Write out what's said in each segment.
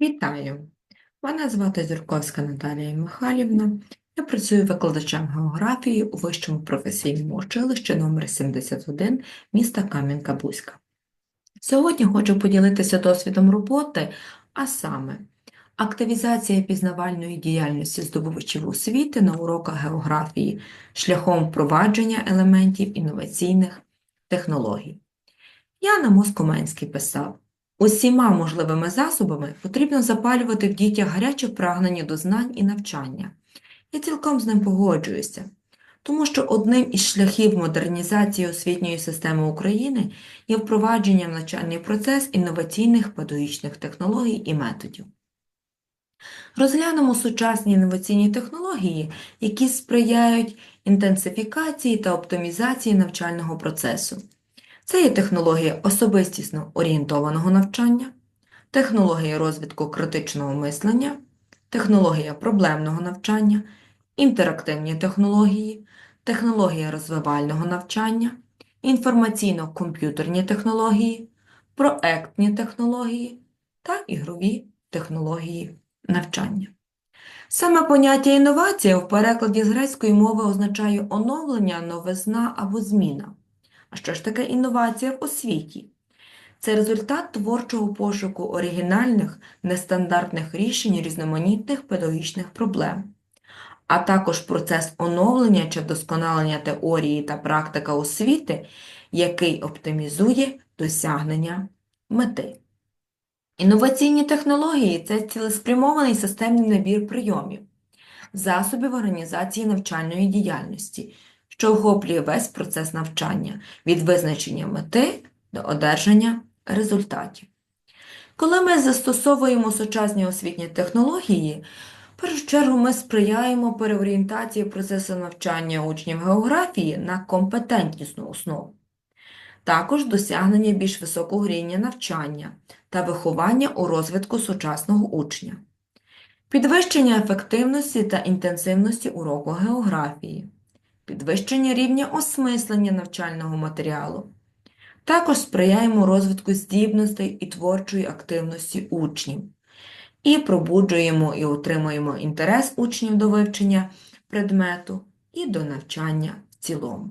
Вітаю! Мене звати Зюрковська Наталія Михайлівна. Я працюю викладачем географії у Вищому професійному училищі номер 71 міста Кам'янка-Бузька. Сьогодні хочу поділитися досвідом роботи, а саме активізація пізнавальної діяльності здобувачів освіти на уроках географії шляхом впровадження елементів інноваційних технологій. Яна Москоменський писав, Усіма можливими засобами потрібно запалювати в дітях гаряче прагнення до знань і навчання. Я цілком з ним погоджуюся, тому що одним із шляхів модернізації освітньої системи України є впровадження в навчальний процес інноваційних педагогічних технологій і методів. Розглянемо сучасні інноваційні технології, які сприяють інтенсифікації та оптимізації навчального процесу. Це є технологія особистісно орієнтованого навчання, технологія розвитку критичного мислення, технологія проблемного навчання, інтерактивні технології, технологія розвивального навчання, інформаційно-комп'ютерні технології, проектні технології та ігрові технології навчання. Саме поняття інновація в перекладі з грецької мови означає оновлення, новизна або зміна. А що ж таке інновація в освіті? Це результат творчого пошуку оригінальних, нестандартних рішень різноманітних педагогічних проблем, а також процес оновлення чи вдосконалення теорії та практика освіти, який оптимізує досягнення мети. Інноваційні технології це цілеспрямований системний набір прийомів, засобів організації навчальної діяльності що охоплює весь процес навчання від визначення мети до одержання результатів. Коли ми застосовуємо сучасні освітні технології, в першу чергу ми сприяємо переорієнтації процесу навчання учнів географії на компетентнісну основу, також досягнення більш високого рівня навчання та виховання у розвитку сучасного учня, підвищення ефективності та інтенсивності уроку географії підвищення рівня осмислення навчального матеріалу. Також сприяємо розвитку здібностей і творчої активності учнів. І пробуджуємо і отримуємо інтерес учнів до вивчення предмету і до навчання в цілому.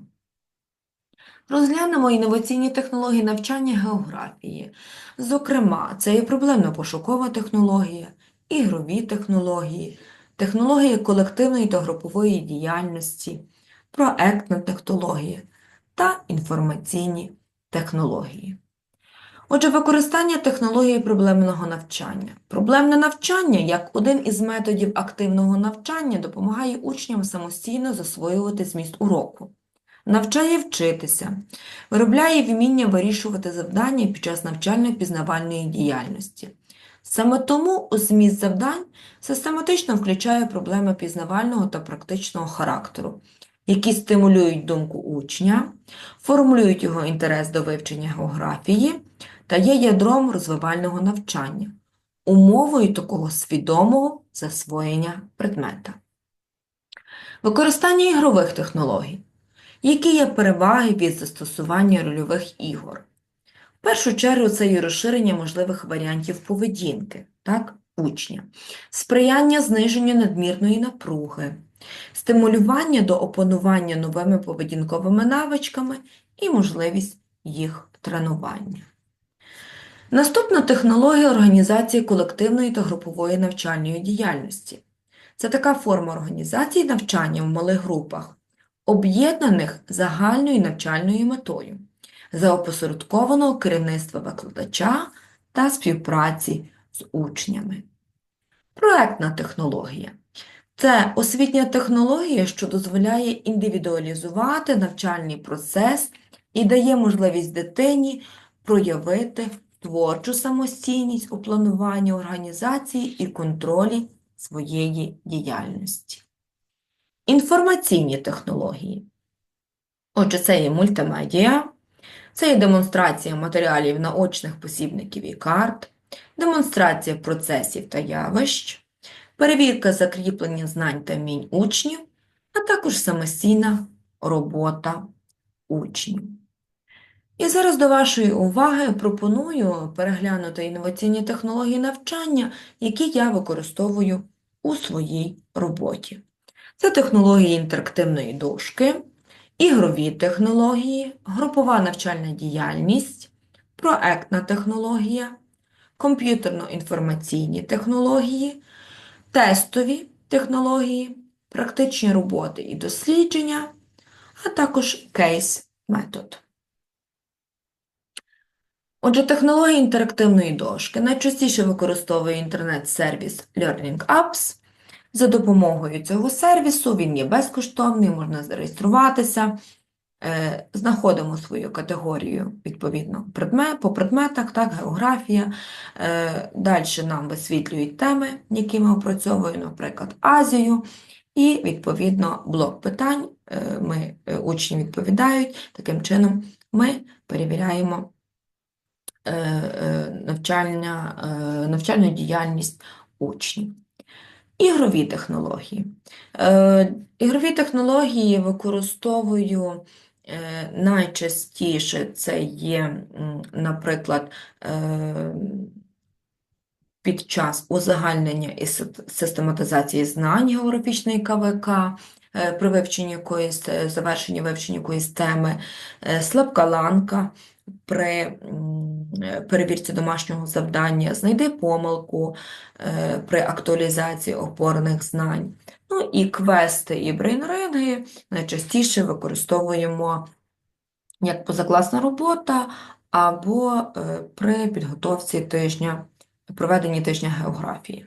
Розглянемо інноваційні технології навчання географії. Зокрема, це і проблемно-пошукова технологія, ігрові технології, технології колективної та групової діяльності, проектна технологія та інформаційні технології. Отже, використання технології проблемного навчання. Проблемне навчання, як один із методів активного навчання, допомагає учням самостійно засвоювати зміст уроку, навчає вчитися, виробляє вміння вирішувати завдання під час навчально-пізнавальної діяльності. Саме тому у зміст завдань систематично включає проблеми пізнавального та практичного характеру, які стимулюють думку учня, формулюють його інтерес до вивчення географії та є ядром розвивального навчання, умовою такого свідомого засвоєння предмета. Використання ігрових технологій. Які є переваги від застосування рольових ігор? В першу чергу це є розширення можливих варіантів поведінки так, учня, сприяння зниженню надмірної напруги, стимулювання до опанування новими поведінковими навичками і можливість їх тренування. Наступна технологія організації колективної та групової навчальної діяльності. Це така форма організації навчання в малих групах, об'єднаних загальною навчальною метою, за опосередкованого керівництва викладача та співпраці з учнями. Проектна технологія це освітня технологія, що дозволяє індивідуалізувати навчальний процес і дає можливість дитині проявити творчу самостійність у плануванні організації і контролі своєї діяльності. Інформаційні технології. Отже, це є мультимедіа, це є демонстрація матеріалів наочних посібників і карт, демонстрація процесів та явищ, перевірка закріплення знань та вмінь учнів, а також самостійна робота учнів. І зараз до вашої уваги пропоную переглянути інноваційні технології навчання, які я використовую у своїй роботі. Це технології інтерактивної дошки, ігрові технології, групова навчальна діяльність, проектна технологія, комп'ютерно-інформаційні технології, тестові технології, практичні роботи і дослідження, а також кейс-метод. Отже, технологія інтерактивної дошки найчастіше використовує інтернет-сервіс Learning Apps. За допомогою цього сервісу він є безкоштовний, можна зареєструватися, знаходимо свою категорію, відповідно, предмет, по предметах, так, географія. Е, Далі нам висвітлюють теми, які ми опрацьовуємо, наприклад, Азію. І, відповідно, блок питань е, ми, е, учні відповідають. Таким чином ми перевіряємо е, е, навчальна, е, навчальну діяльність учнів. Ігрові технології. Е, Ігрові технології використовую е, найчастіше це є, наприклад, е, під час узагальнення і систематизації знань географічної КВК, е, при вивченні якоїсь, е, завершенні вивчення якоїсь теми, е, слабка ланка при е, перевірці домашнього завдання, знайди помилку е, при актуалізації опорних знань. Ну і квести і брейнринги найчастіше використовуємо як позакласна робота або е, при підготовці тижня, проведенні тижня географії.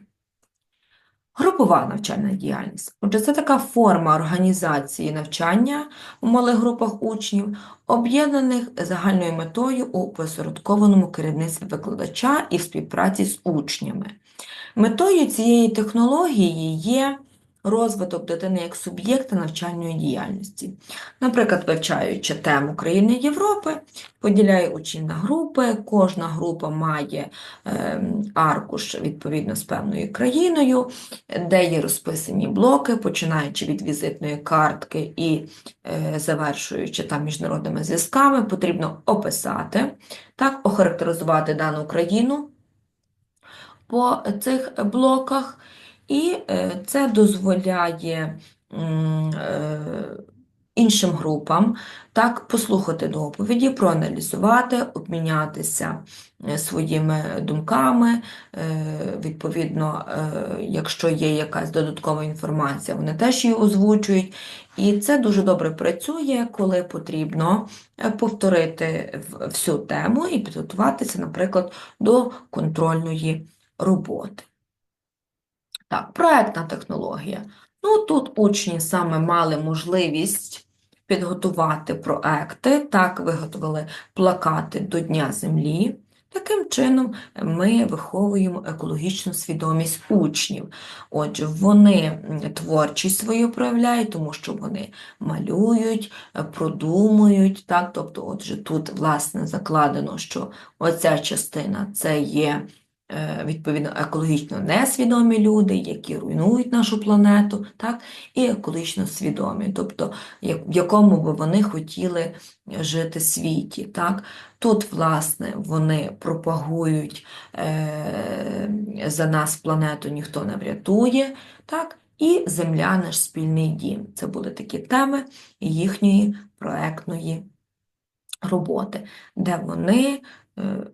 Групова навчальна діяльність. Отже, це така форма організації навчання у малих групах учнів, об'єднаних загальною метою у посередкованому керівництві викладача і в співпраці з учнями. Метою цієї технології є розвиток дитини як суб'єкта навчальної діяльності. Наприклад, вивчаючи тему країни Європи, поділяє учнів на групи, кожна група має ем, аркуш відповідно з певною країною, де є розписані блоки, починаючи від візитної картки і е, завершуючи там міжнародними зв'язками, потрібно описати, так, охарактеризувати дану країну по цих блоках, і е, це дозволяє е, іншим групам так, послухати доповіді, проаналізувати, обмінятися е, своїми думками. Відповідно, якщо є якась додаткова інформація, вони теж її озвучують. І це дуже добре працює, коли потрібно повторити всю тему і підготуватися, наприклад, до контрольної роботи. Так, проектна технологія. Ну, тут учні саме мали можливість підготувати проекти, так, виготовили плакати до Дня Землі. Таким чином ми виховуємо екологічну свідомість учнів. Отже, вони творчість свою проявляють, тому що вони малюють, е, продумують, так, тобто, отже, тут, власне, закладено, що оця частина це є відповідно екологічно несвідомі люди, які руйнують нашу планету, так, і екологічно свідомі, тобто в якому би вони хотіли жити світі. Так. Тут, власне, вони пропагують е, за нас планету ніхто не врятує, так, і Земля наш спільний дім. Це були такі теми їхньої проектної роботи, де вони е,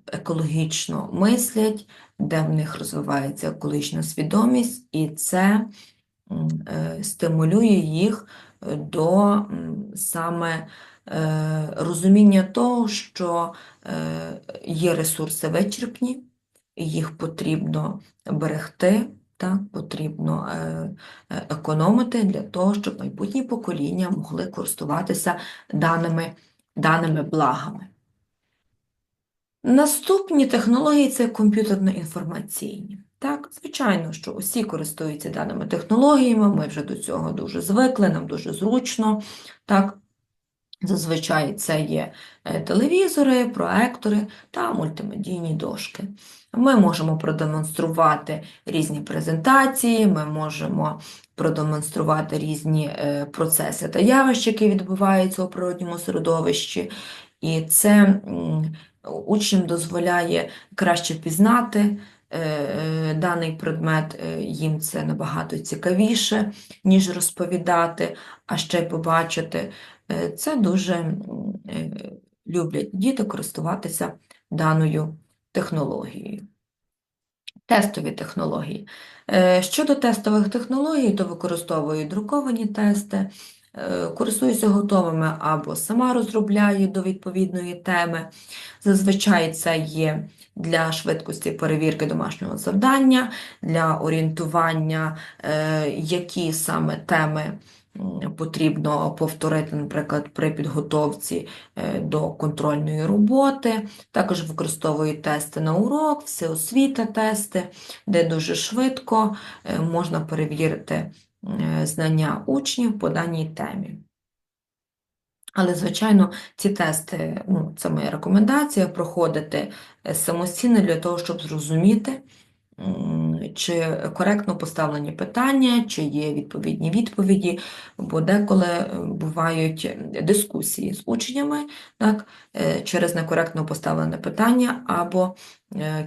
екологічно мислять, де в них розвивається екологічна свідомість, і це е, стимулює їх е, до саме е, розуміння того, що е, є ресурси вичерпні, їх потрібно берегти, так, потрібно е, е, економити для того, щоб майбутні покоління могли користуватися даними, даними благами. Наступні технології це комп'ютерно-інформаційні. Так, звичайно, що усі користуються даними технологіями, ми вже до цього дуже звикли, нам дуже зручно. Так, зазвичай це є е, телевізори, проектори та мультимедійні дошки. Ми можемо продемонструвати різні презентації, ми можемо продемонструвати різні е, процеси та явища, які відбуваються у природньому середовищі. І це учням дозволяє краще пізнати е, е, даний предмет, е, їм це набагато цікавіше, ніж розповідати, а ще й побачити. Це дуже люблять діти користуватися даною технологією. Тестові технології. Щодо тестових технологій, то використовую друковані тести, користуюся готовими або сама розробляю до відповідної теми. Зазвичай це є для швидкості перевірки домашнього завдання, для орієнтування, е, які саме теми потрібно повторити, наприклад, при підготовці е, до контрольної роботи. Також використовую тести на урок, всеосвіта тести, де дуже швидко е, можна перевірити е, знання учнів по даній темі. Але, звичайно, ці тести, ну, це моя рекомендація, проходити е, самостійно для того, щоб зрозуміти, чи коректно поставлені питання, чи є відповідні відповіді, бо деколи е, бувають дискусії з учнями, так, е, через некоректно поставлене питання, або е,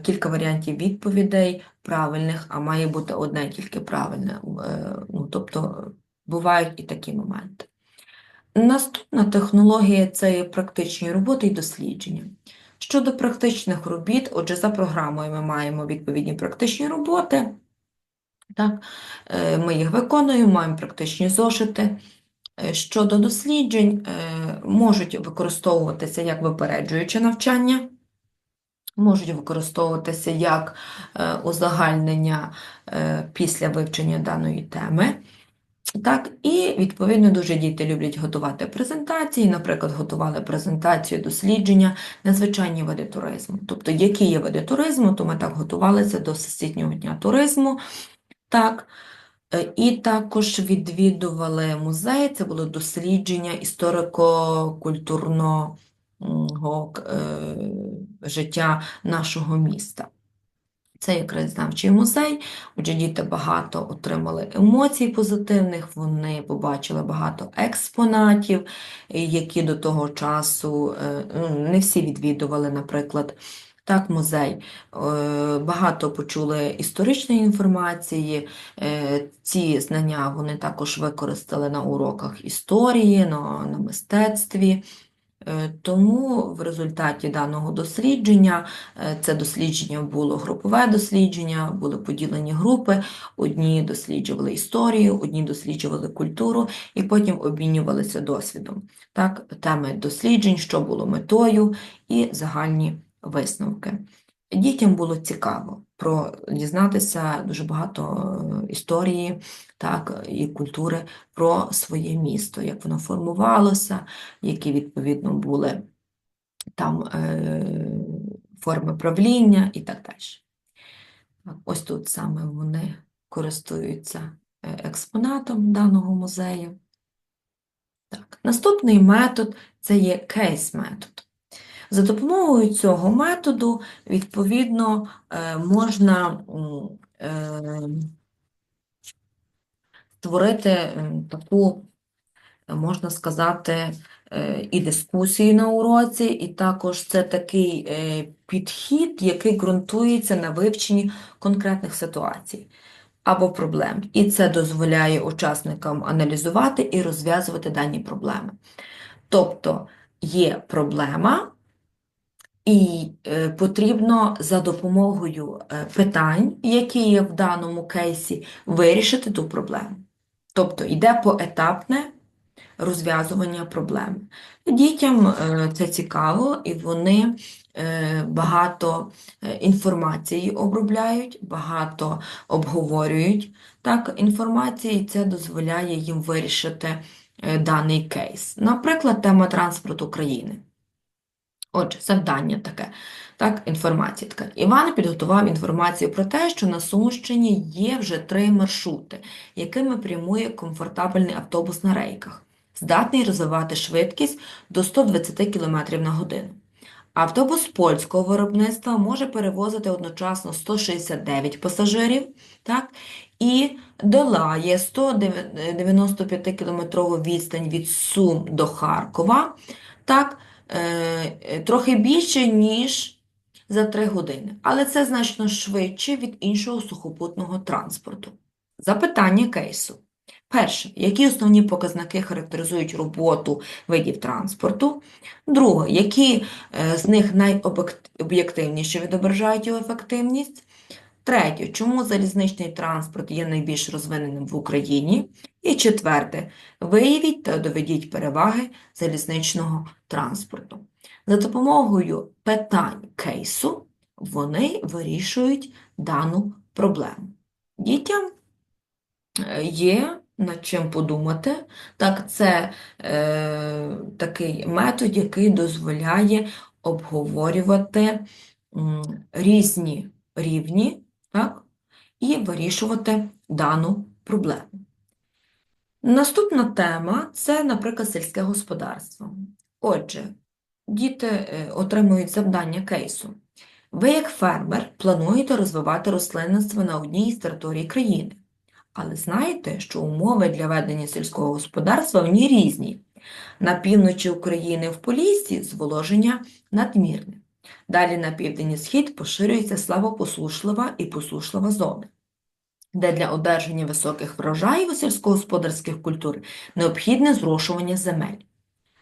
кілька варіантів відповідей правильних, а має бути одне тільки правильне. Е, Ну, тобто бувають і такі моменти. Наступна технологія це є практичні роботи і дослідження. Щодо практичних робіт, отже, за програмою ми маємо відповідні практичні роботи. Так, е, ми їх виконуємо, маємо практичні зошити. Е, Щодо досліджень, е, можуть використовуватися як випереджуюче навчання, можуть використовуватися як е, узагальнення е, після вивчення даної теми. Так, і відповідно дуже діти люблять готувати презентації. Наприклад, готували презентацію дослідження надзвичайні види туризму. Тобто, які є види туризму, то ми так готувалися до Всесвітнього дня туризму. Так. Е, І також відвідували музей, це було дослідження історико-культурного е, життя нашого міста. Це є краєзнавчий музей, отже, діти багато отримали емоцій позитивних, вони побачили багато експонатів, е, які до того часу е, ну, не всі відвідували, наприклад, так, музей. Е, Багато почули історичної інформації, е, ці знання вони також використали на уроках історії, на, на мистецтві. Е, Тому в результаті даного дослідження, е, це дослідження було групове дослідження, були поділені групи, одні досліджували історію, одні досліджували культуру і потім обмінювалися досвідом. Так, теми досліджень, що було метою і загальні висновки. Дітям було цікаво про дізнатися дуже багато е, історії, так, і культури про своє місто, як воно формувалося, які відповідно були там е, форми правління і так далі. Ось тут саме вони користуються е, експонатом даного музею. Так, наступний метод це є кейс-метод. За допомогою цього методу, відповідно, е, можна е, створити таку, е, можна сказати, і дискусію на уроці, і також це такий підхід, який ґрунтується на вивченні конкретних ситуацій або проблем. І це дозволяє учасникам аналізувати і розв'язувати дані проблеми. Тобто є проблема, і е, потрібно за допомогою е, питань, які є в даному кейсі, вирішити ту проблему. Тобто йде поетапне розв'язування проблеми. Дітям е, це цікаво, і вони багато інформації обробляють, багато обговорюють так, інформації, і це дозволяє їм вирішити даний кейс. Наприклад, тема транспорту країни. Отже, завдання таке, так, інформація така. Іван підготував інформацію про те, що на Сумщині є вже три маршрути, якими прямує комфортабельний автобус на рейках, здатний розвивати швидкість до 120 км на годину. Автобус польського виробництва може перевозити одночасно 169 пасажирів, так, і долає 195-кілометрову відстань від Сум до Харкова, так, трохи більше, ніж за 3 години, але це значно швидше від іншого сухопутного транспорту. Запитання кейсу. Перше, які основні показники характеризують роботу видів транспорту? Друге, які е, з них найоб'єктивніше відображають його ефективність? Третє, чому залізничний транспорт є найбільш розвиненим в Україні? І четверте, виявіть та доведіть переваги залізничного транспорту. За допомогою питань кейсу вони вирішують дану проблему. Дітям е, є над чим подумати. Так, це е, такий метод, який дозволяє обговорювати м, різні рівні так, і вирішувати дану проблему. Наступна тема це, наприклад, сільське господарство. Отже, діти е, отримують завдання кейсу. Ви, як фермер, плануєте розвивати рослинництво на одній з територій країни. Але знаєте, що умови для ведення сільського господарства в ній різні. На півночі України в Поліссі зволоження надмірне. Далі на південь і схід поширюється славопослушлива і посушлива зони, де для одержання високих врожаїв у сільськогосподарських культур необхідне зрошування земель.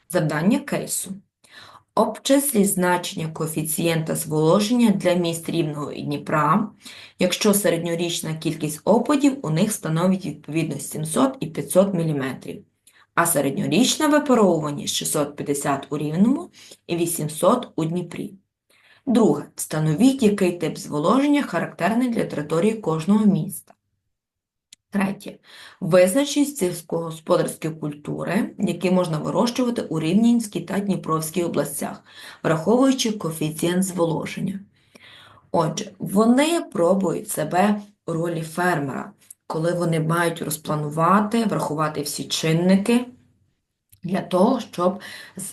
Завдання кейсу. Обчисліть значення коефіцієнта зволоження для міст Рівного і Дніпра, якщо середньорічна кількість опадів у них становить відповідно 700 і 500 мм, а середньорічна випаровуваність 650 у Рівному і 800 у Дніпрі. Друге. Встановіть, який тип зволоження характерний для території кожного міста. Третє. Визначіть сільськогосподарські культури, які можна вирощувати у Рівненській та Дніпровській областях, враховуючи коефіцієнт зволоження. Отже, вони пробують себе у ролі фермера, коли вони мають розпланувати, врахувати всі чинники для того, щоб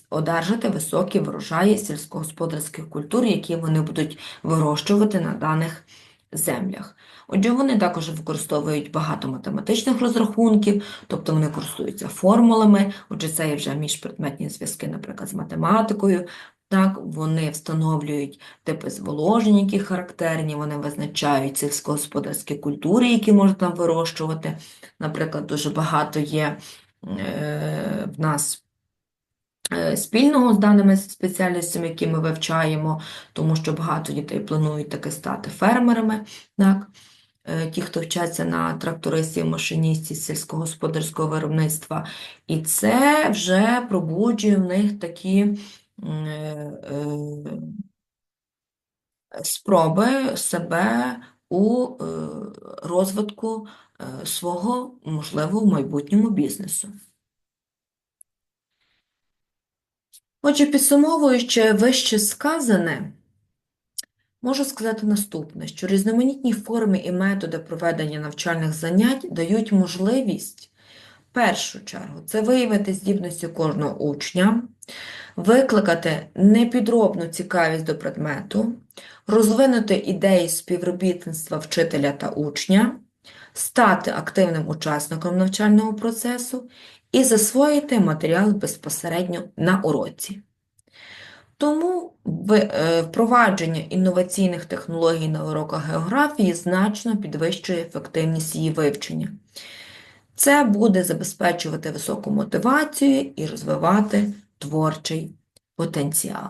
одержати високі врожаї сільськогосподарських культур, які вони будуть вирощувати на даних землях. Отже, вони також використовують багато математичних розрахунків, тобто вони користуються формулами, отже, це є вже міжпредметні зв'язки, наприклад, з математикою. Так, вони встановлюють типи зволожень, які характерні, вони визначають сільськогосподарські культури, які можна вирощувати. Наприклад, дуже багато є в нас е, спільного з даними спеціальностями, які ми вивчаємо, тому що багато дітей планують таки стати фермерами. Так? Е, ті, хто вчаться на трактористів, машиністів сільськогосподарського виробництва. І це вже пробуджує в них такі е, е, спроби себе у розвитку свого, можливо, в майбутньому бізнесу. Отже, підсумовуючи вище сказане, Можу сказати наступне, що різноманітні форми і методи проведення навчальних занять дають можливість, в першу чергу, це виявити здібності кожного учня, викликати непідробну цікавість до предмету, розвинути ідеї співробітництва вчителя та учня, стати активним учасником навчального процесу і засвоїти матеріал безпосередньо на уроці. Тому е, впровадження інноваційних технологій на уроках географії значно підвищує ефективність її вивчення. Це буде забезпечувати високу мотивацію і розвивати творчий потенціал.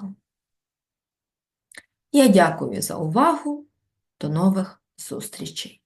Я дякую за увагу. До нових зустрічей!